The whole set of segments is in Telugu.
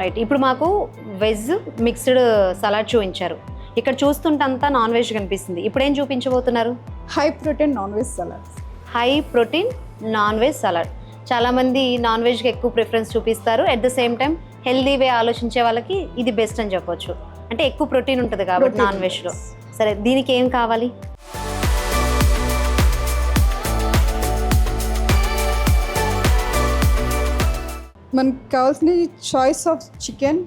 రైట్ ఇప్పుడు మాకు వెజ్ మిక్స్డ్ సలాడ్ చూపించారు. ఇక్కడ చూస్తుంటే అంతా నాన్ వెజ్ కనిపిస్తుంది. ఇప్పుడు ఏం చూపించబోతున్నారు? High protein non veg salads high protein non veg salad చాలామంది నాన్ వెజ్కి ఎక్కువ ప్రిఫరెన్స్ చూపిస్తారు. At the same time healthy way ఆలోచించే వాళ్ళకి ఇది బెస్ట్ అని చెప్పొచ్చు. అంటే ఎక్కువ ప్రోటీన్ ఉంటుంది కాబట్టి నాన్ వెజ్లో సరే దీనికి ఏం కావాలి? మనకి కావాల్సిన choice of chicken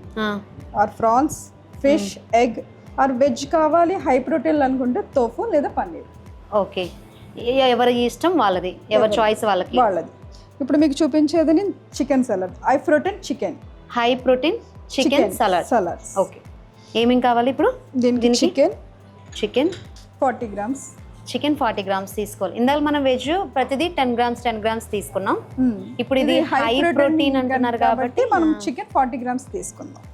or prawns fish egg or veg కావాలి హై ప్రోటీన్ అనుకుంటే తోఫు లేదా పన్నీర్. ఓకే ఎవరి ఇష్టం వాళ్ళది? ఎవరి చాయిస్ వాళ్ళకి? వాళ్ళది. ఇప్పుడు మీకు చూపించేది నేను chicken salad high protein chicken high protein chicken salad salads okay ఏమేం కావాలి ఇప్పుడు? దీనికి? Chicken chicken forty grams chicken forty grams తీసుకోవాలి. ఇందాక మనం వెజ్ ప్రతిదీ టెన్ గ్రామ్స్ టెన్ గ్రామ్స్ తీసుకున్నాం. ఇప్పుడు ఇది హై ప్రోటీన్ అంటున్నారు కాబట్టి మనం చికెన్ ఫార్టీ గ్రామ్స్ తీసుకుందాం.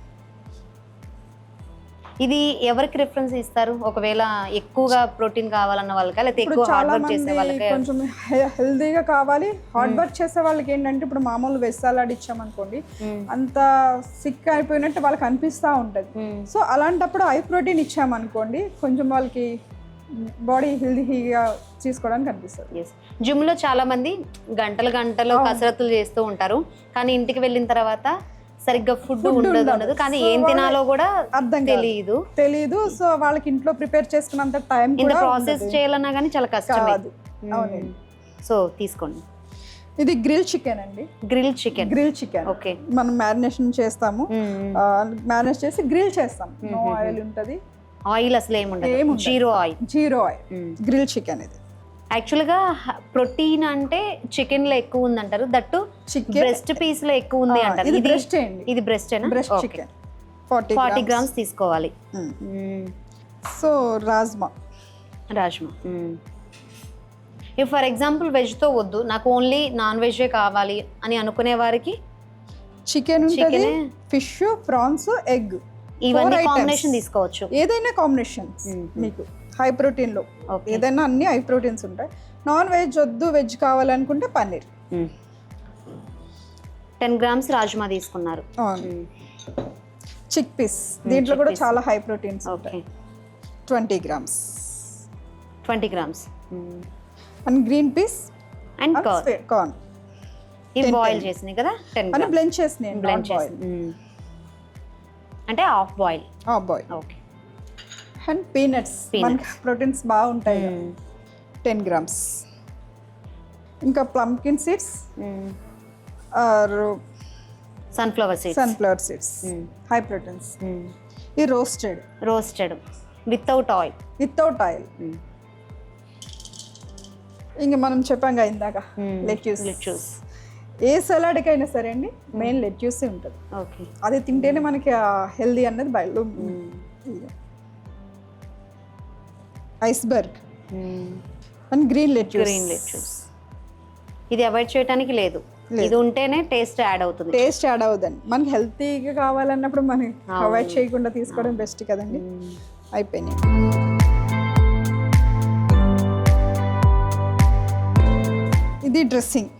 ఇది ఎవరికి రిఫరెన్స్ ఇస్తారు? ఒకవేళ ఎక్కువగా ప్రోటీన్ కావాలన్న వాళ్ళకా? లేకపోతే ఎక్కువ హార్డ్ వర్క్ చేసే వాళ్ళకే? కొంచెం హెల్దీగా కావాలి. హార్డ్ వర్క్ చేసే వాళ్ళకి ఏంటంటే ఇప్పుడు మామూలు వెజ్ సలాడ్ ఇచ్చామనుకోండి. అంత సిక్ అయిపోయినట్టు వాళ్ళకి అనిపిస్తూ ఉంటుంది. సో అలాంటప్పుడు హై ప్రోటీన్ ఇచ్చామనుకోండి కొంచెం వాళ్ళకి బాడీ హెల్దీగా తీసుకోవడానికి అనిపిస్తుంది. జిమ్లో చాలా మంది గంటలు గంటలు కసరత్తులు చేస్తూ ఉంటారు. కానీ ఇంటికి వెళ్ళిన తర్వాత సరిగ్గా ఫుడ్ ఉండదు ఉండదు. కానీ ఏం తినాలో కూడా అర్థం. తెలియదు తెలీదు. సో వాళ్ళకి ఇంట్లో ప్రిపేర్ చేసుకున్నంత టైం ఇంత ప్రాసెస్. చేయాలన్నా కానీ చాలా అవునండి. సో తీసుకోండి. ఇది గ్రిల్ చికెన్ అండి. Grill chicken grill chicken okay మనం మ్యారినేషన్ చేస్తాము. మ్యారినేట్ చేసి గ్రిల్ చేస్తాం. నో ఆయిల్ ఉంటుంది. ఆయిల్ అసలు ఏముండదు. Zero oil. Zero oil. Grill chicken ఇది. యాక్చువల్గా ప్రోటీన్ అంటే చికెన్లో ఎక్కువ ఉంది అంటారు దట్టు చికెన్ బ్రెస్ట్ పీస్లో ఎక్కువ ఉంది అంటారు. ఇది బ్రెస్ట్ ఇది breast breast chicken. Forty grams. తీసుకోవాలి. So rajma. Rajma. If for example వెజ్తో వద్దు నాకు ఓన్లీ నాన్ వెజే కావాలి అని అనుకునే వారికి చికెన్ ఏ? Fish prawns egg. ఇవన్నీ. కాంబినేషన్ తీసుకోవచ్చు. ఏదైనా కాంబినేషన్ మీకు హై ప్రోటీన్లో. ఏదైనా అన్ని హై ప్రోటీన్స్ ఉంటాయి. నాన్ వెజ్ వద్దు వెజ్ కావాలనుకుంటే పన్నీర్. టెన్ గ్రామ్స్ రాజ్మా తీసుకున్నారు. చిక్ పీస్ దీంట్లో కూడా. చాలా హై ప్రోటీన్స్ ఉంటాయి. Twenty grams twenty grams and green peas and corn ఇవి 10 బాయిల్ 10. చేసినాయి కదా? టెన్ బ్లెండ్ చేసిన బ్లెండ్ చేసి. అంటే half boil. Boy okay. And peanuts. Proteins బాగుంటాయి. Ten grams. ఇంకా pumpkin seeds. Or sunflower seeds. Sunflower seeds. High proteins. ఈ roasted. Roasted. Without oil. Without oil. ఇంకా మనం చెప్పాం ఇందాక. లెట్యూస్. లెట్యూస్. ఏ సలాడ్కైనా సరే అండి మెయిన్ లెట్యూస్ ఉంటుంది. ఓకే. అది తింటేనే మనకి హెల్దీ అన్నది బయలు iceberg and green lettuce green lettuce ఇది అవాయిడ్ చేయడానికి లేదు. ఇది ఉంటేనే టేస్ట్ యాడ్ అవుతుంది. టేస్ట్ యాడ్ అవుదండి. మనకి హెల్తీగా కావాలన్నప్పుడు మనం అవాయిడ్ చేయకుండా తీసుకోవడం బెస్ట్ కదండి. అయిపోయినాయి. ఇది డ్రెస్సింగ్.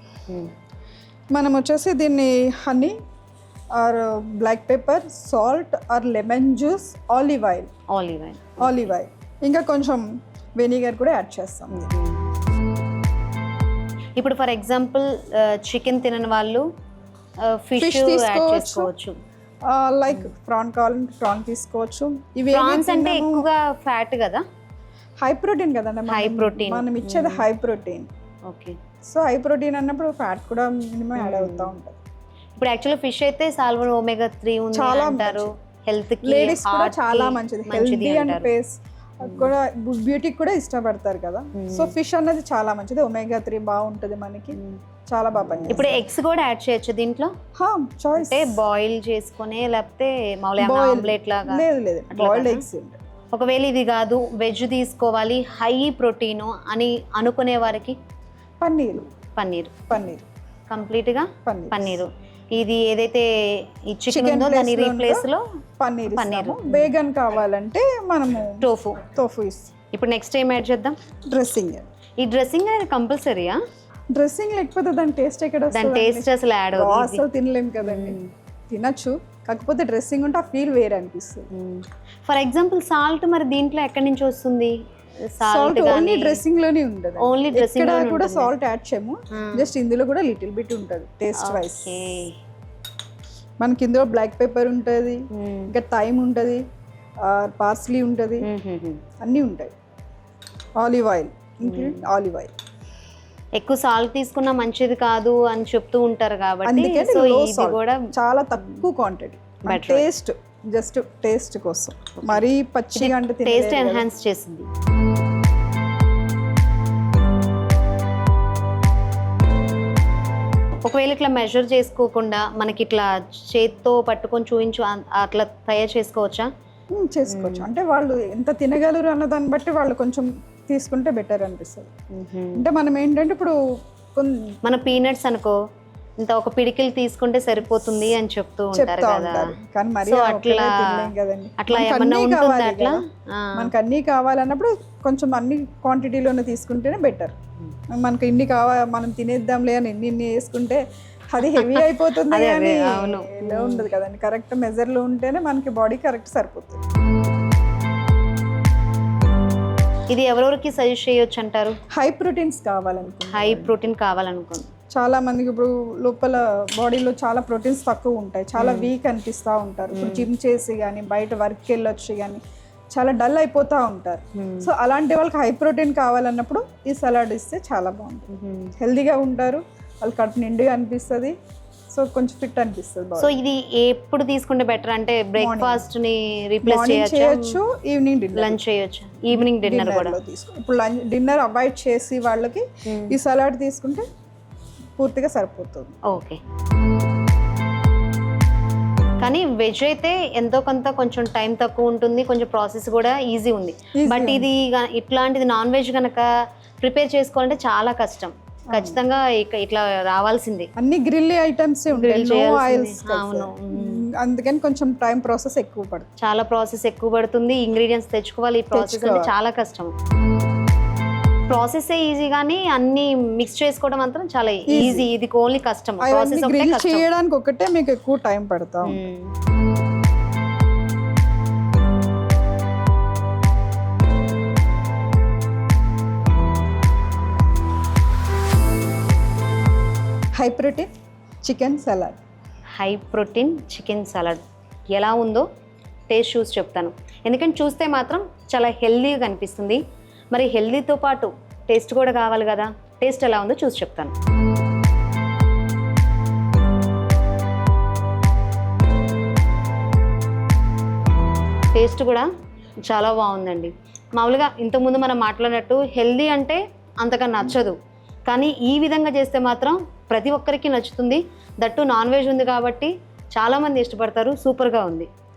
మనం వచ్చేసి దీన్ని honey or black pepper salt or lemon juice olive oil. Olive oil. Olive oil. ఇంకా కొంచెం వెనిగర్ కూడా యాడ్ చేస్తాం. ఇప్పుడు ఫర్ ఎగ్జాంపుల్ చికెన్ తినని వాళ్ళు ఫిష్ తీసుకోవచ్చు. చేసుకోవచ్చు. లైక్ ప్రాన్ కావాలంటే ప్రాన్ తీసుకోవచ్చు. ఇవి ప్రాన్స్ అంటే ఎక్కువగా ఫ్యాట్ కదా? హై ప్రోటీన్ కదండి High protein. మనం ఇచ్చేది high protein. Okay. So high protein అన్నప్పుడు ఫ్యాట్ కూడా మినిమం యాడ్ అవుతూ ఉంటుంది. ఇప్పుడు యాక్చువల్లీ ఫిష్ అయితే సాల్వర్ ఒమేగా త్రీ ఉంది చాలా అంటారు. హెల్త్ లేడీస్ కూడా చాలా మంచిది. మంచిది అండ్ ఫేస్ కూడా బ్యూటీకి కూడా ఇష్టపడతారు కదా. సో ఫిష్ అన్నది చాలా మంచిది. ఒమేగా త్రీ బాగుంటుంది మనకి. చాలా బాగా పని ఇప్పుడు ఎగ్స్ కూడా యాడ్ చేయొచ్చు దీంట్లో? చాయిస్ అంటే బాయిల్ చేసుకునే లేకపోతే మామూలుగా. ఆమ్లెట్ లాగా? లేదు లేదు. బాయిల్డ్? ఎగ్స్ ఒకవేళ ఇది కాదు వెజ్ తీసుకోవాలి హై ప్రోటీన్ అని అనుకునే వారికి పన్నీర్. పన్నీర్. పన్నీర్. కంప్లీట్గా పన్నీర్. పన్నీరు. ఇది ఏదైతే ఈ చికెన్ ఉందో దాని రీప్లేస్లో పన్నీర్ పన్నీర్. బేగన్ కావాలంటే మనము టోఫు. ఇస్తాం. ఇప్పుడు నెక్స్ట్ ఏం యాడ్ చేద్దాం? డ్రెస్సింగ్. ఈ డ్రెస్సింగ్ అనేది కంపల్సరీయా? డ్రెస్సింగ్ లేకపోతే దాని టేస్ట్ ఎక్కడ దాని? టేస్ట్ అసలు యాడ్ అసలు తినలేం కదండి. తినచ్చు. కాకపోతే డ్రెస్సింగ్ ఉంటే ఆ ఫీల్ వేరే అనిపిస్తుంది. ఫర్ ఎగ్జాంపుల్ సాల్ట్ మరి దీంట్లో ఎక్కడి నుంచి వస్తుంది? సాల్ట్ ఓన్లీ డ్రెస్సింగ్లోనే ఉండదు ఓన్లీ డ్రెస్సింగ్ ఇక్కడ కూడా సాల్ట్ యాడ్ చేయము. జస్ట్ ఇందులో కూడా లిటిల్ బిట్ ఉంటుంది టేస్ట్ వైస్ మనకి ఇందులో బ్లాక్ పెప్పర్ ఉంటుంది ఇంకా థైమ్ ఉంటుంది పార్స్లీ ఉంటుంది అన్నీ ఉంటాయి. Olive oil include olive oil ఎక్కువ సాల్ట్ తీసుకున్నా మంచిది కాదు అని చెప్తూ ఉంటారు కాబట్టి సో ఇది. కూడా చాలా తక్కువ క్వాంటిటీ. టేస్ట్ జస్ట్ టేస్ట్ కోసం. మరీ పచ్చిగా అంటే టేస్ట్. ఎన్హాన్స్ చేసింది. ఒకవేళ ఇట్లా మెజర్ చేసుకోకుండా మనకి ఇట్లా చేత్తో పట్టుకొని చూయించు అన్- అట్లా తయారు చేసుకోవచ్చా? చేసుకోవచ్చు. అంటే వాళ్ళు ఎంత తినగలరు అన్న దాన్ని బట్టి వాళ్ళు కొంచెం తీసుకుంటే బెటర్ అనిపిస్తుంది. అంటే మనం ఏంటంటే ఇప్పుడు మన పీనట్స్ అనుకో ఇంత ఒక పిడికిలు తీసుకుంటే సరిపోతుంది అని చెప్తూ ఉంటారు కదా. కానీ మరి అట్లా అట్లా మనకు ఏమన్నా ఉంటుందా అట్లా. మనకు అన్నీ కావాలన్నప్పుడు కొంచెం అన్ని క్వాంటిటీలోనే తీసుకుంటేనే బెటర్. మనకు ఇన్ని కావాలి మనం తినేద్దాంలే అని ఇన్ని ఇన్ని వేసుకుంటే అది హెవీ అయిపోతుంది కానీ. ఇలా ఉండదు కదండి. కరెక్ట్ మెజర్లో ఉంటేనే మనకి బాడీ కరెక్ట్ సరిపోతుంది. ఇది ఎవరెవరికి సజెస్ట్ చేయొచ్చు అంటారు? హై ప్రోటీన్స్ కావాలనుకుంటున్నాను. హై ప్రోటీన్ కావాలనుకోండి చాలా మందికి ఇప్పుడు లోపల బాడీలో చాలా ప్రోటీన్స్ తక్కువ ఉంటాయి. చాలా వీక్ అనిపిస్తూ ఉంటారు. ఇప్పుడు జిమ్ చేసి కానీ బయట వర్క్కి వెళ్ళొచ్చి కానీ చాలా డల్ అయిపోతూ ఉంటారు. సో అలాంటి వాళ్ళకి హై ప్రోటీన్ కావాలన్నప్పుడు ఈ సలాడ్ ఇస్తే చాలా బాగుంటుంది. హెల్దీగా ఉంటారు. వాళ్ళు కడుపు నిండుగా అనిపిస్తుంది. సో కొంచెం ఫిట్ అనిపిస్తుంది సో ఇది ఎప్పుడు తీసుకుంటే బెటర్? అంటే బ్రేక్ఫాస్ట్ని రీప్లేస్ చేయొచ్చా? Evening dinner. లంచ్ చేయొచ్చు? ఈవినింగ్ డిన్నర్ కూడా? ఇప్పుడు లంచ్ డిన్నర్ అవాయిడ్ చేసి వాళ్ళకి ఈ సలాడ్ తీసుకుంటే పూర్తిగా సరిపోతుంది. ఓకే. కానీ వెజ్ అయితే ఎంతో కొంత కొంచెం టైం తక్కువ ఉంటుంది కొంచెం ప్రాసెస్ కూడా ఈజీ ఉంది. బట్ ఇది ఇట్లాంటిది నాన్ వెజ్ కనుక ప్రిపేర్ చేసుకోవాలంటే చాలా కష్టం. ఖచ్చితంగా ఇట్లా రావాల్సిందే. అన్ని గ్రిల్ ఐటమ్స్. ఆయిల్స్ అవును. అందుకని కొంచెం టైం ప్రాసెస్ ఎక్కువ పడుతుంది. చాలా ప్రాసెస్ ఎక్కువ పడుతుంది. ఇంగ్రీడియంట్స్ తెచ్చుకోవాలి. ఈ ప్రాసెస్ అంటే. చాలా కష్టం. ప్రాసెస్ ఈజీ కానీ అన్ని మిక్స్ చేసుకోవడం మాత్రం చాలా ఈజీ. ఇది ఓన్లీ కష్టం. ప్రాసెస్ చేయడానికి ఒకటే మీకు ఎక్కువ టైం పడతాం. High protein chicken salad high protein chicken salad ఎలా ఉందో టేస్ట్ చూసి చెప్తాను. ఎందుకంటే చూస్తే మాత్రం చాలా హెల్దీగా కనిపిస్తుంది మరి హెల్దీతో పాటు టేస్ట్ కూడా కావాలి కదా. టేస్ట్ ఎలా ఉందో చూసి చెప్తాను. టేస్ట్ కూడా చాలా బాగుందండి. మామూలుగా ఇంతకుముందు మనం మాట్లాడినట్టు హెల్దీ అంటే అంతగా నచ్చదు. కానీ ఈ విధంగా చేస్తే మాత్రం ప్రతి ఒక్కరికి నచ్చుతుంది. దట్టు నాన్ వెజ్ ఉంది కాబట్టి చాలామంది ఇష్టపడతారు. సూపర్గా ఉంది.